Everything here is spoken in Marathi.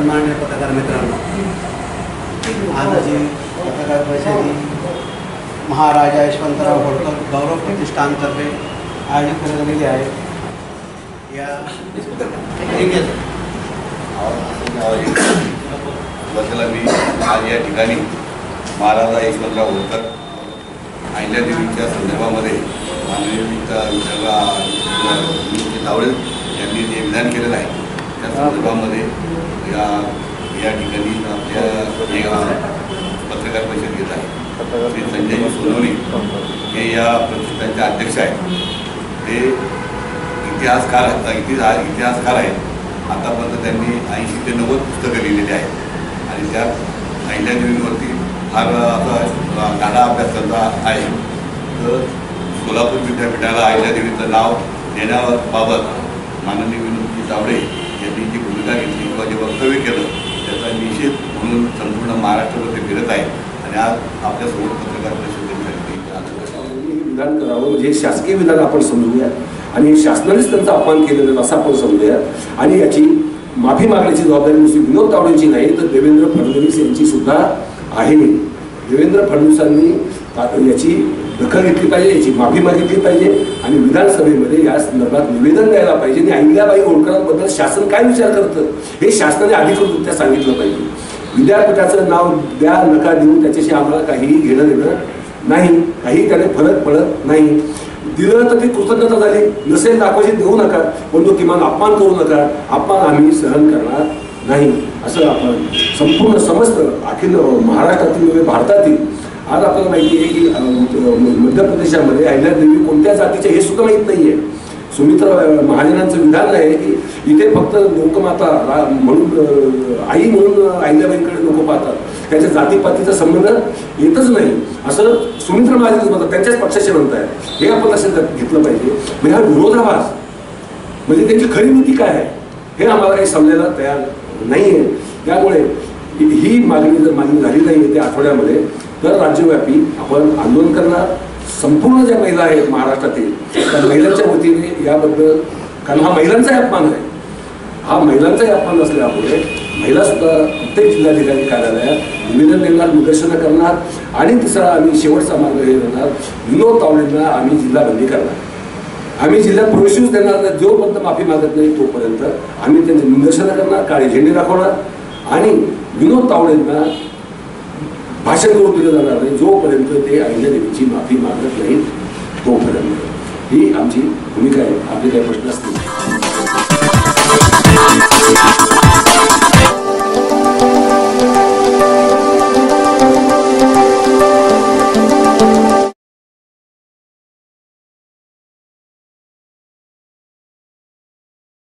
सन्मान्य पत्रकार मित्रांनो आजची पत्रकार परिषदेची महाराजा यशवंतराव होळकर गौरव प्रतिष्ठानतर्फे आयोजित करण्यात आलेली आहे या आहे बद्दल मी आज या ठिकाणी महाराजा यशवंतराव होळकर अहिल्यादेवीच्या संदर्भामध्ये माननीय विचारला तावडे यांनी जे विधान केलेलं आहे त्या संदर्भामध्ये या या ठिकाणी आमच्या एका पत्रकार परिषद घेत आहे श्री संजय सोनवणे हे या प्रतिष्ठानचे अध्यक्ष आहेत. ते इतिहासकार इतिहास इतिहासकार आहेत. आतापर्यंत त्यांनी ऐंशी ते नव्वद पुस्तकं लिहिलेली आहेत. आणि त्यात अहिल्यादेवींवरती फार असा गाडा अभ्यास करता आहे. तर सोलापूर विद्यापीठाला अहिल्यादेवीचं नाव देण्याबाबत माननीय विनोदजी तावडे यांनी जी भूमिका घेतली किंवा जे वक्तव्य केलं त्याचा निषेध म्हणून संपूर्ण महाराष्ट्रामध्ये फिरत आहे आणि आज आपल्यासोबत पत्रकार परिषदेसाठी विधान करावं म्हणजे हे शासकीय विधान आपण समजूया आणि शासनानेच त्यांचा अपमान केलेलं असं आपण समजूया आणि याची माफी मागण्याची जबाबदारी नुसती विनोद तावडेंची नाही तर देवेंद्र फडणवीस यांची सुद्धा आहे. देवेंद्र फडणवीसांनी याची दखल घेतली पाहिजे याची माफी मागितली पाहिजे आणि विधानसभेमध्ये या संदर्भात निवेदन द्यायला पाहिजे. आणि अहिल्याबाई होळकरांबद्दल शासन काय विचार करतं? हे शासनाने अधिकृतरित्या सांगितलं पाहिजे. विद्यापीठाचं नाव द्या नका देऊ त्याच्याशी आम्हाला काहीही घेणं देणं नाही. काही त्याने फरक पडत नाही. दिलं तर ती कृतज्ञता झाली. नसेल दाखवायची देऊ नका. पण तो किमान अपमान करू नका. अपमान आम्ही सहन करणार नाही. असं आपण संपूर्ण समस्त अखिल महाराष्ट्रातील नव्हे भारतातील आज आपल्याला माहिती आहे की मध्य प्रदेशामध्ये अहिल्यादेवी कोणत्या जातीचे हे सुद्धा माहीत नाही आहे सुमित्रा महाजनांचं विधान आहे की इथे फक्त लोकमाता रा- म्हणून आई म्हणून अहिल्याबाईंकडे लोक पाहतात. त्याच्या जातीपातीचा संबंध येतच नाही. असं सुमित्र महाजनच म्हणतात त्यांच्याच पक्षाचे म्हणत आहे हे आपण लक्षात घेतलं पाहिजे. म्हणजे हा विरोधाभास म्हणजे त्यांची खरी नीती काय आहे हे आम्हाला काही समजायला तयार नाही आहे त्यामुळे ही- मागणी जर मागणी झाली नाही येत्या आठवड्यामध्ये तर राज्यव्यापी आपण आंदोलन करणार. संपूर्ण ज्या महिला आहेत महाराष्ट्रातील त्या महिलांच्या वतीने याबद्दल कारण हा महिलांचाही अपमान आहे. हा महिलांचाही अपमान असल्यामुळे महिला सुद्धा प्रत्येक जिल्हाधिकारी कार्यालयात निवेदन देणार निदर्शनं करणार. आणि तिसरा आम्ही शेवटचा मार्ग हे देणार विनोद तावडेंना आम्ही जिल्हाबंदी करणार. आम्ही जिल्ह्यात प्रवेशच देणार नाही जोपर्यंत माफी मागत नाही तोपर्यंत आम्ही त्यांचे निदर्शनं करणार काळी झेंडी दाखवणार आणि विनोद तावडेंना भाषण करून दिलं जाणार नाही जोपर्यंत ते अहिल्यादेवीची माफी मागत नाहीत तोपर्यंत. ही आमची भूमिका आहे. आपले काही प्रश्न असतील.